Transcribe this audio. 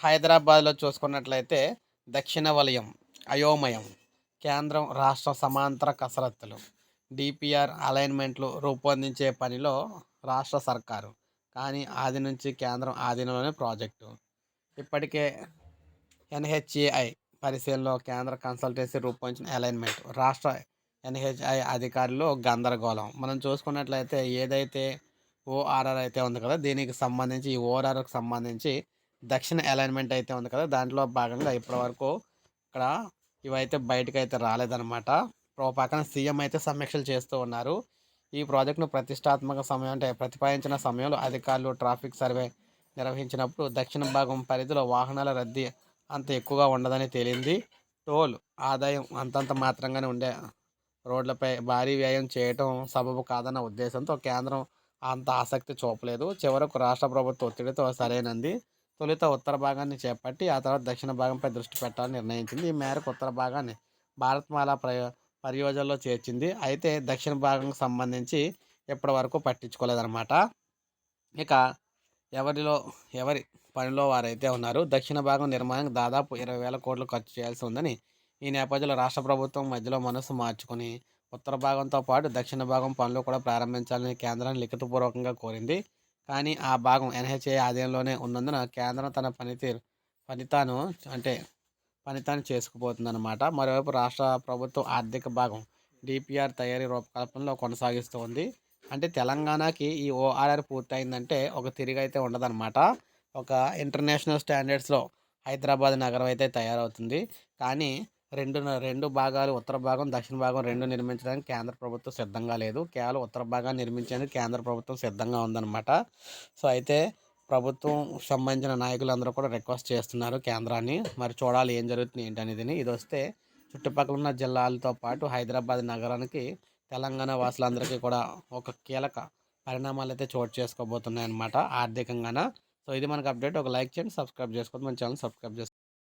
హైదరాబాద్లో చూసుకున్నట్లయితే దక్షిణ వలయం అయోమయం కేంద్రం రాష్ట్ర సమాంతర కసరత్తులు డిపిఆర్ అలైన్మెంట్లు రూపొందించే పనిలో రాష్ట్ర సర్కారు. కానీ ఆది నుంచి కేంద్రం ఆధీనంలోనే ప్రాజెక్టు. ఇప్పటికే ఎన్హెచ్ఏఐ పరిశీలనలో కేంద్ర కన్సల్టెన్సీ రూపొందించిన అలైన్మెంట్. రాష్ట్ర ఎన్హెచ్ఐ అధికారులు గందరగోళం. మనం చూసుకున్నట్లయితే ఏదైతే ఓఆర్ఆర్ అయితే ఉంది కదా దీనికి సంబంధించి ఈ ఓఆర్ఆర్కి సంబంధించి దక్షిణ అలైన్మెంట్ అయితే ఉంది కదా దాంట్లో భాగంగా ఇప్పటివరకు ఇక్కడ ఇవైతే బయటకు అయితే రాలేదన్నమాట ఓ పక్కన సీఎం అయితే సమీక్షలు చేస్తూ ఉన్నారు. ఈ ప్రాజెక్టును ప్రతిష్టాత్మక సమయం అంటే ప్రతిపాదించిన సమయంలో అధికారులు ట్రాఫిక్ సర్వే నిర్వహించినప్పుడు దక్షిణ భాగం పరిధిలో వాహనాల రద్దీ అంత ఎక్కువగా ఉండదని తేలింది. టోల్ ఆదాయం అంతంత మాత్రంగానే ఉండే రోడ్లపై భారీ వ్యయం చేయటం సబబు కాదన్న ఉద్దేశంతో కేంద్రం అంత ఆసక్తి చూపలేదు. చివరకు రాష్ట్ర ప్రభుత్వ ఒత్తిడితో సరైనది. తొలుత ఉత్తర భాగాన్ని చేపట్టి ఆ తర్వాత దక్షిణ భాగంపై దృష్టి పెట్టాలని నిర్ణయించింది. ఈ మేరకు ఉత్తర భాగాన్ని భారత్మాల ప్రయో పరియోజనలో చేర్చింది. అయితే దక్షిణ భాగంకు సంబంధించి ఇప్పటి వరకు పట్టించుకోలేదన్నమాట. ఇక ఎవరిలో ఎవరి పనిలో వారైతే ఉన్నారు దక్షిణ భాగం నిర్మాణానికి దాదాపు ఇరవై వేల కోట్లు ఖర్చు చేయాల్సి ఉందని ఈ నేపథ్యంలో రాష్ట్ర ప్రభుత్వం మధ్యలో మనసు మార్చుకుని ఉత్తర భాగంతో పాటు దక్షిణ భాగం పనులు కూడా ప్రారంభించాలని కేంద్రాన్ని లిఖితపూర్వకంగా కోరింది. కానీ ఆ భాగం ఎన్హెచ్ఏ ఆధీనంలోనే ఉన్నందున కేంద్రం తన పనితీరు ఫలితాను అంటే పనితాన్ని చేసుకుపోతుందన్నమాట. మరోవైపు రాష్ట్ర ప్రభుత్వం ఆర్థిక భాగం డిపిఆర్ తయారీ రూపకల్పనలో కొనసాగిస్తూ ఉంది. అంటే తెలంగాణకి ఈ ఓఆర్ఆర్ పూర్తయిందంటే ఒక తిరిగి అయితే ఉండదన్నమాట. ఒక ఇంటర్నేషనల్ స్టాండర్డ్స్లో హైదరాబాద్ నగరం అయితే తయారవుతుంది. కానీ రెండు రెండు భాగాలు ఉత్తర భాగం దక్షిణ భాగం రెండు నిర్మించడానికి కేంద్ర ప్రభుత్వం సిద్ధంగా లేదు. కేవలం ఉత్తర భాగాన్ని నిర్మించేందుకు కేంద్ర ప్రభుత్వం సిద్ధంగా ఉందన్నమాట. సో అయితే ప్రభుత్వం సంబంధించిన నాయకులందరూ కూడా రిక్వెస్ట్ చేస్తున్నారు కేంద్రాన్ని. మరి చూడాలి ఏం జరుగుతుంది ఏంటనేది ఇది వస్తే చుట్టుపక్కల ఉన్న జిల్లాలతో పాటు హైదరాబాద్ నగరానికి తెలంగాణ వాసులందరికీ కూడా ఒక కీలక పరిణామాలు అయితే చోటు చేసుకోబోతున్నాయి అన్నమాట ఆర్థికంగాన. సో ఇది మనకు అప్డేట్. ఒక లైక్ చేయండి సబ్స్క్రైబ్ చేసుకోండి మన ఛానల్ సబ్స్క్రైబ్ చేసుకోండి